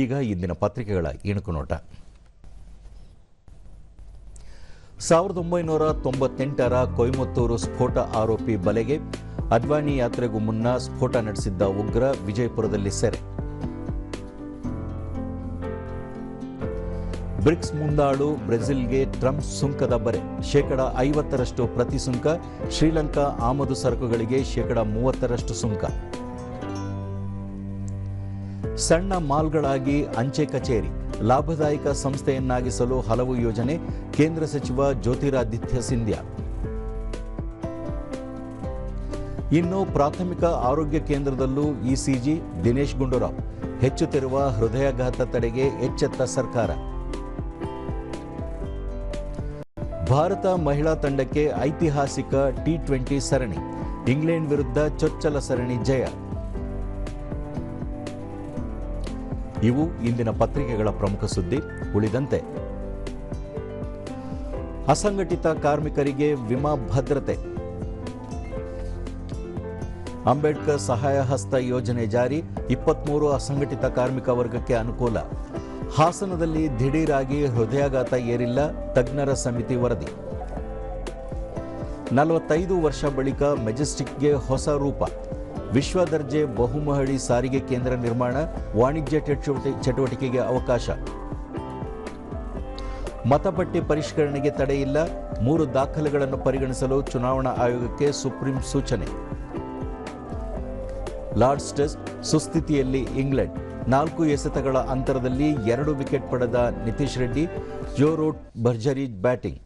ಈಗ ಇಂದಿನ ಪತ್ರಿಕೆಗಳ ಇಣುಕು ನೋಟ ಸಾವಿರದ ಒಂಬೈನೂರ ತೊಂಬತ್ತೆಂಟರ ಕೊಯಮತ್ತೂರು ಸ್ಫೋಟ ಆರೋಪಿ ಬಲೆಗೆ ಅಡ್ವಾಣಿ ಯಾತ್ರೆಗೂ ಮುನ್ನ ಸ್ಫೋಟ ನಡೆಸಿದ್ದ ಉಗ್ರ ವಿಜಯಪುರದಲ್ಲಿ ಸೆರೆ. ಬ್ರಿಕ್ಸ್ ಮುಂದಾಳು ಬ್ರೆಜಿಲ್ಗೆ ಟ್ರಂಪ್ ಸುಂಕದ ಬರೆ. ಶೇಕಡ ಐವತ್ತರಷ್ಟು ಪ್ರತಿ ಸುಂಕ ಶ್ರೀಲಂಕಾ ಆಮದು ಸರಕುಗಳಿಗೆ ಶೇಕಡ ಮೂವತ್ತರಷ್ಟು ಸುಂಕ. ಸಣ್ಣ ಮಾಲ್ಗಳಾಗಿ ಅಂಚೆ ಕಚೇರಿ, ಲಾಭದಾಯಕ ಸಂಸ್ಥೆಯನ್ನಾಗಿಸಲು ಹಲವು ಯೋಜನೆ ಕೇಂದ್ರ ಸಚಿವ ಜ್ಯೋತಿರಾದಿತ್ಯ ಸಿಂಧ್ಯಾ. ಇನ್ನು ಪ್ರಾಥಮಿಕ ಆರೋಗ್ಯ ಕೇಂದ್ರದಲ್ಲೂ ಇಸಿಜಿ, ದಿನೇಶ್ ಗುಂಡೂರಾವ್ ಹೆಚ್ಚುತ್ತಿರುವ ಹೃದಯಾಘಾತ ತಡೆಗೆ ಎಚ್ಚೆತ್ತ ಸರ್ಕಾರ. ಭಾರತ ಮಹಿಳಾ ತಂಡಕ್ಕೆ ಐತಿಹಾಸಿಕ ಟಿ ಟ್ವೆಂಟಿ ಸರಣಿ, ಇಂಗ್ಲೆಂಡ್ ವಿರುದ್ಧ ಚೊಚ್ಚಲ ಸರಣಿ ಜಯ. ಇವು ಇಂದಿನ ಪತ್ರಿಕೆಗಳ ಪ್ರಮುಖ ಸುದ್ದಿ, ಉಳಿದಂತೆ. ಅಸಂಘಟಿತ ಕಾರ್ಮಿಕರಿಗೆ ವಿಮಾ ಭದ್ರತೆ. ಅಂಬೇಡ್ಕರ್ ಸಹಾಯ ಹಸ್ತ ಯೋಜನೆ ಜಾರಿ, ಇಪ್ಪತ್ಮೂರು ಅಸಂಘಟಿತ ಕಾರ್ಮಿಕ ವರ್ಗಕ್ಕೆ ಅನುಕೂಲ. ಹಾಸನದಲ್ಲಿ ದಿಢೀರಾಗಿ ಹೃದಯಾಘಾತ ಏರಿಲ್ಲ, ತಜ್ಞರ ಸಮಿತಿ ವರದಿ. ನಲವತ್ತೈದು ವರ್ಷ ಬಳಿಕ ಮೆಜೆಸ್ಟಿಕ್ಗೆ ಹೊಸ ರೂಪ. ವಿಶ್ವ ದರ್ಜೆ ಬಹುಮಹಡಿ ಸಾರಿಗೆ ಕೇಂದ್ರ ನಿರ್ಮಾಣ, ವಾಣಿಜ್ಯ ಚಟುವಟಿ, ಚಟುವಟಿಕೆಗೆ ಅವಕಾಶ. ಮತಪಟ್ಟಿ ಪರಿಷ್ಕರಣೆಗೆ ತಡೆಯಿಲ್ಲ ಮೂರು ದಾಖಲೆಗಳನ್ನು ಪರಿಗಣಿಸಲು ಚುನಾವಣಾ ಆಯೋಗಕ್ಕೆ ಸುಪ್ರೀಂ ಸೂಚನೆ. ಲಾರ್ಡ್ಸ್ ಟೆಸ್ಟ್, ಸುಸ್ಥಿತಿಯಲ್ಲಿ ಇಂಗ್ಲೆಂಡ್. ನಾಲ್ಕು ಎಸೆತಗಳ ಅಂತರದಲ್ಲಿ ಎರಡು ವಿಕೆಟ್ ಪಡೆದ ನಿತೀಶ್ ರೆಡ್ಡಿ, ಜೋ ರೂಟ್ ಭರ್ಜರಿ ಬ್ಯಾಟಿಂಗ್.